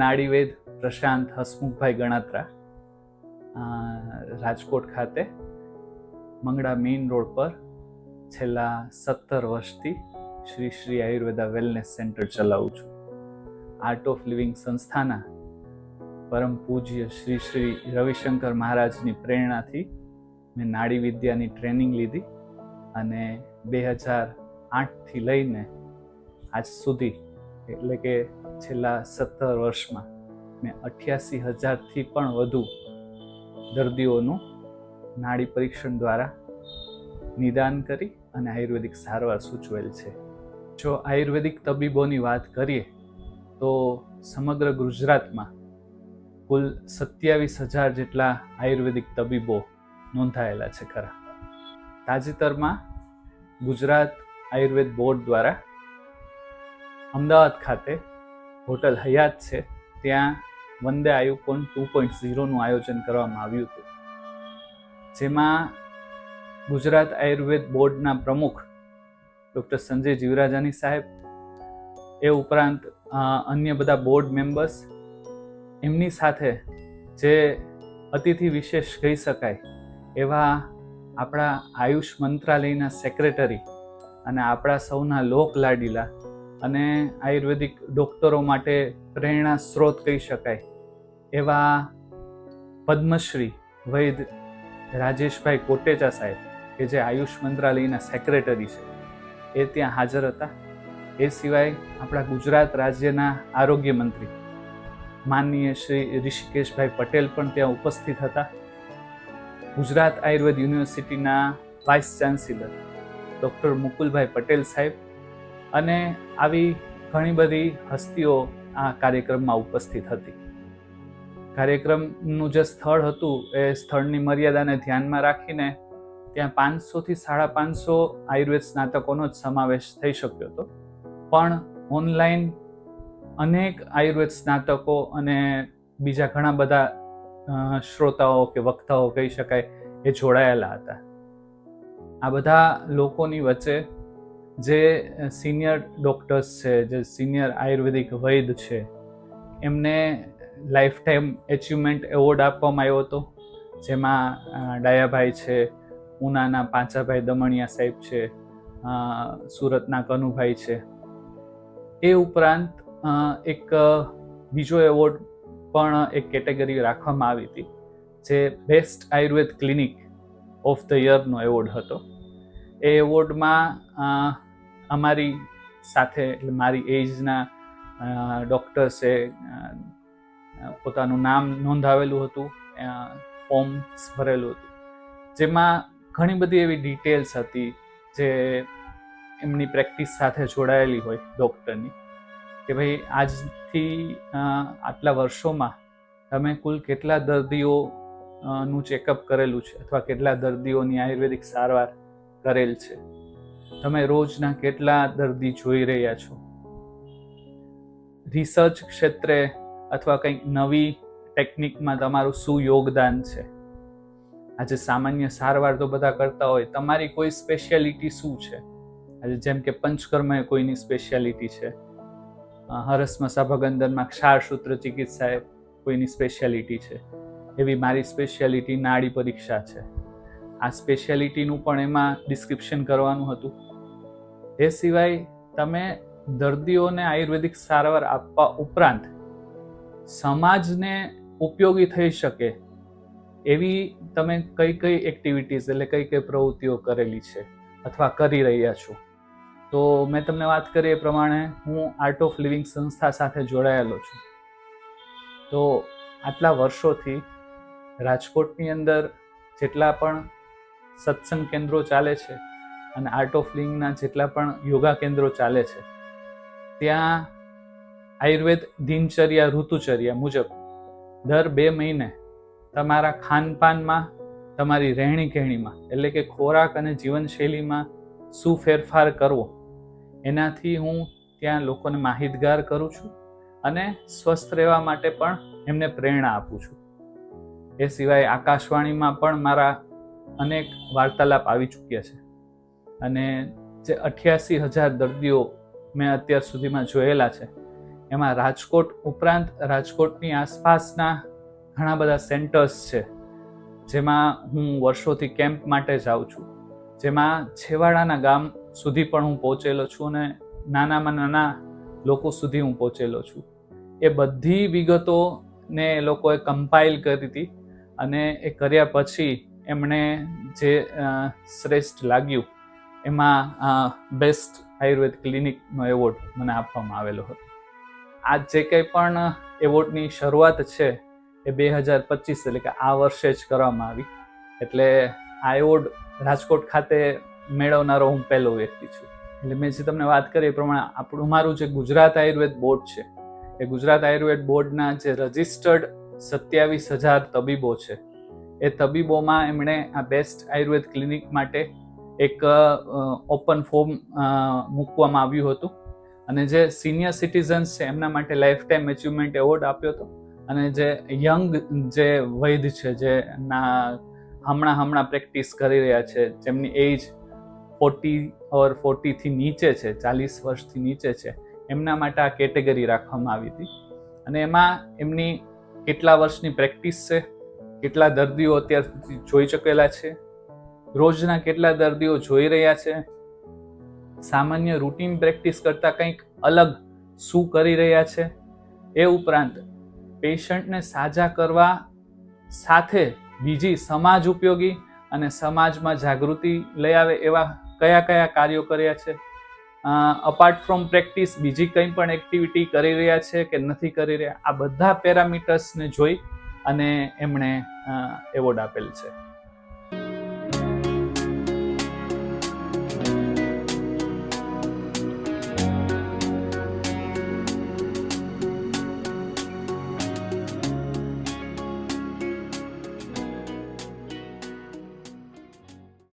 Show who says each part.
Speaker 1: નાડીવેદ પ્રશાંત હસમુખભાઈ ગણાત્રા રાજકોટ ખાતે, મંગળા main road પર છેલ્લા સત્તર વર્ષથી શ્રી શ્રી આયુર્વેદા વેલનેસ સેન્ટર ચલાવું છું. આર્ટ ઓફ લિવિંગ સંસ્થાના પરમ પૂજ્ય શ્રી શ્રી રવિશંકર મહારાજની પ્રેરણાથી મેં નાડી વિદ્યાની ટ્રેનિંગ લીધી અને બે હજાર આઠથી લઈને આજ સુધી, એટલે કે છેલ્લા સત્તર વર્ષમાં મેં અઠ્યાસી હજારથી પણ વધુ દર્દીઓનું નાડી પરીક્ષણ દ્વારા નિદાન કરી અને આયુર્વેદિક સારવાર સૂચવેલ છે. જો આયુર્વેદિક તબીબોની વાત કરીએ, તો સમગ્ર ગુજરાતમાં કુલ સત્યાવીસ હજાર જેટલા આયુર્વેદિક તબીબો નોંધાયેલા છે ખરા. તાજેતરમાં ગુજરાત આયુર્વેદ બોર્ડ દ્વારા અમદાવાદ ખાતે હોટલ હયાત છે, ત્યાં વંદે આયુકોન ટુ પોઈન્ટ ઝીરોનું આયોજન કરવામાં આવ્યું હતું. જેમાં ગુજરાત આયુર્વેદ બોર્ડના પ્રમુખ ડૉક્ટર સંજય જીવરાજાની સાહેબ, એ ઉપરાંત અન્ય બધા બોર્ડ મેમ્બર્સ, એમની સાથે જે અતિથિ વિશેષ કહી શકાય, એવા આપણા આયુષ મંત્રાલયના સેક્રેટરી અને આપણા સૌના લોક લાડીલા અને આયુર્વેદિક ડોક્ટરો માટે પ્રેરણા સ્ત્રોત કહી શકાય. એવા પદ્મશ્રી વૈદ રાજેશભાઈ કોટેચા સાહેબ, કે જે આયુષ મંત્રાલયના સેક્રેટરી છે, એ ત્યાં હાજર હતા. એ સિવાય આપણા ગુજરાત રાજ્યના આરોગ્ય મંત્રી, માનનીય શ્રી ઋષિકેશભાઈ પટેલ પણ ત્યાં ઉપસ્થિત હતા. ગુજરાત આયુર્વેદ યુનિવર્સિટીના vice chancellor doctor Mukulbhai Patel સાહેબ અને આવી ઘણી બધી હસ્તીઓ આ કાર્યક્રમમાં ઉપસ્થિત હતી. કાર્યક્રમનું જે સ્થળ હતું, એ સ્થળની મર્યાદાને ધ્યાનમાં રાખીને ત્યાં પાંચસોથી સાડા પાંચસો આયુર્વેદ સ્નાતકોનો જ સમાવેશ થઈ શક્યો હતો. પણ ઓનલાઈન અનેક આયુર્વેદ સ્નાતકો અને બીજા ઘણા બધા શ્રોતાઓ કે વક્તાઓ કહી શકાય, એ જોડાયેલા હતા. આ બધા લોકોની વચ્ચે જે સિનિયર ડોક્ટર્સ છે, જે સિનિયર આયુર્વેદિક વૈદ છે, એમને લાઈફ ટાઈમ એચિવમેન્ટ એવોર્ડ આપવામાં આવ્યો હતો. જેમાં ડાયાભાઈ છે, ઉનાના પાંચાભાઈ દમણિયા સાહેબ છે સુરતના કનુભાઈ છે. એ ઉપરાંત એક બીજો એવોર્ડ પણ એક કેટેગરી રાખવામાં આવી હતી, જે best Ayurved clinic of the યરનો award હતો. એ એવોર્ડમાં અમારી સાથે, એટલે મારી એજના ડૉક્ટર્સે પોતાનું નામ નોંધાવેલું હતું ફોર્મ્સ ભરેલું હતું. જેમાં ઘણી બધી એવી ડિટેલ્સ હતી જે એમની પ્રેક્ટિસ સાથે જોડાયેલી હોય ડૉક્ટરની કે ભાઈ, આજથી આટલા વર્ષોમાં તમે કુલ કેટલા દર્દીઓ નું ચેકઅપ કરેલું છે? અથવા કેટલા દર્દીઓની આયુર્વેદિક સારવાર કરેલ છે? તમે રોજના કેટલા દર્દી જોઈ રહ્યા છો? રિસર્ચ ક્ષેત્રે અથવા કંઈક નવી ટેકનિકમાં તમારું શું યોગદાન છે? આજે સામાન્ય સારવાર તો બધા કરતા હોય. તમારી કોઈ સ્પેશિયાલિટી શું છે? આજે જેમ કે પંચકર્મ એ કોઈની સ્પેશિયાલિટી છે. હરસમાં સભાગંદનમાં ક્ષારસૂત્ર ચિકિત્સા એ કોઈની સ્પેશિયાલિટી છે. એવી મારી સ્પેશિયાલિટી નાડી પરીક્ષા છે. આ સ્પેશિયાલિટીનું પણ એમાં ડિસ્ક્રિપ્શન કરવાનું હતું. એ સિવાય તમે દર્દીઓને આયુર્વેદિક સારવાર આપવા ઉપરાંત સમાજને ઉપયોગી થઈ શકે એવી તમે કઈ કઈ એક્ટિવિટીઝ એટલે કઈ કઈ પ્રવૃત્તિઓ કરેલી છે અથવા કરી રહ્યા છો? તો મેં તમને વાત કરી એ પ્રમાણે હું આર્ટ ઓફ લિવિંગ સંસ્થા સાથે જોડાયેલો છું. તો આટલા વર્ષોથી રાજકોટની અંદર જેટલા પણ સત્સંગ કેન્દ્રો ચાલે છે અને આર્ટ ઓફ લિવિંગના જેટલા પણ યોગા કેન્દ્રો ચાલે છે, ત્યાં આયુર્વેદ દિનચર્યા, ઋતુચર્યા મુજબ દર બે મહિને તમારા ખાનપાનમાં, તમારી રહેણી કહેણીમાં એટલે કે ખોરાક અને જીવનશૈલીમાં શું ફેરફાર કરવો, એનાથી હું ત્યાં લોકોને માહિતગાર કરું છું અને સ્વસ્થ રહેવા માટે પણ એમને પ્રેરણા આપું છું. એ સિવાય આકાશવાણીમાં પણ મારા અનેક વાર્તાલાપ આવી ચૂક્યા છે. અને જે અઠ્યાસી હજાર દર્દીઓ મેં અત્યાર સુધીમાં જોયેલા છે, એમાં રાજકોટ ઉપરાંત રાજકોટની આસપાસના ઘણા બધા સેન્ટર્સ છે, જેમાં હું વર્ષોથી કેમ્પ માટે જાઉં છું, જેમાં છેવાડાના ગામ સુધી પણ હું પહોંચેલો છું અને નાનામાં નાના લોકો સુધી હું પહોંચેલો છું. એ બધી વિગતોને એ લોકોએ કમ્પાઇલ કરી હતી અને એ કર્યા પછી એમણે જે શ્રેષ્ઠ લાગ્યું એમાં બેસ્ટ આયુર્વેદ ક્લિનિકનો એવોર્ડ મને આપવામાં આવેલો હતો. આ જે કંઈ પણ એવોર્ડની શરૂઆત છે એ બે હજાર પચીસ એટલે કે આ વર્ષે જ કરવામાં આવી. એટલે આ એવોર્ડ રાજકોટ ખાતે મેળવનારો હું પહેલો વ્યક્તિ છું. એટલે મેં જે તમને વાત કરી એ પ્રમાણે આપણું, મારું જે ગુજરાત આયુર્વેદ બોર્ડ છે, એ ગુજરાત આયુર્વેદ બોર્ડના જે રજિસ્ટર્ડ સત્યાવીસ હજાર તબીબો છે, એ તબીબોમાં એમણે આ બેસ્ટ આયુર્વેદ ક્લિનિક માટે એક ઓપન ફોર્મ મૂકવામાં આવ્યું હતું. અને જે સિનિયર સિટીઝન્સ છે, એમના માટે લાઈફ ટાઈમ અચિવમેન્ટ એવોર્ડ આપ્યો હતો. અને જે યંગ જે વૈદ છે, જે ના હમણાં હમણાં પ્રેક્ટિસ કરી રહ્યા છે, જેમની એજ ફોર્ટી ઓર ફોર્ટીથી નીચે છે, ચાલીસ વર્ષથી નીચે છે, એમના માટે આ કેટેગરી રાખવામાં આવી હતી. અને એમાં એમની કેટલા વર્ષની પ્રેક્ટિસ છે, કેટલા દર્દીઓ અત્યાર સુધી જોઈ ચૂકેલા છે રોજના કેટલા દર્દીઓ જોઈ રહ્યા છે? સામાન્ય રૂટીન પ્રેક્ટિસ કરતાં કંઈક અલગ શું કરી રહ્યા છે? એ ઉપરાંત પેશન્ટને સાજા કરવા સાથે બીજી સમાજ ઉપયોગી અને સમાજમાં જાગૃતિ લઈ આવે એવા કયા કયા કાર્યો કર્યા છે? અપાર્ટ ફ્રોમ પ્રેક્ટિસ બીજી કંઈ પણ એક્ટિવિટી કરી રહ્યા છે કે નથી કરી રહ્યા? આ બધા પેરામીટર્સને જોઈ અને એમણે એવોર્ડ આપેલ છે.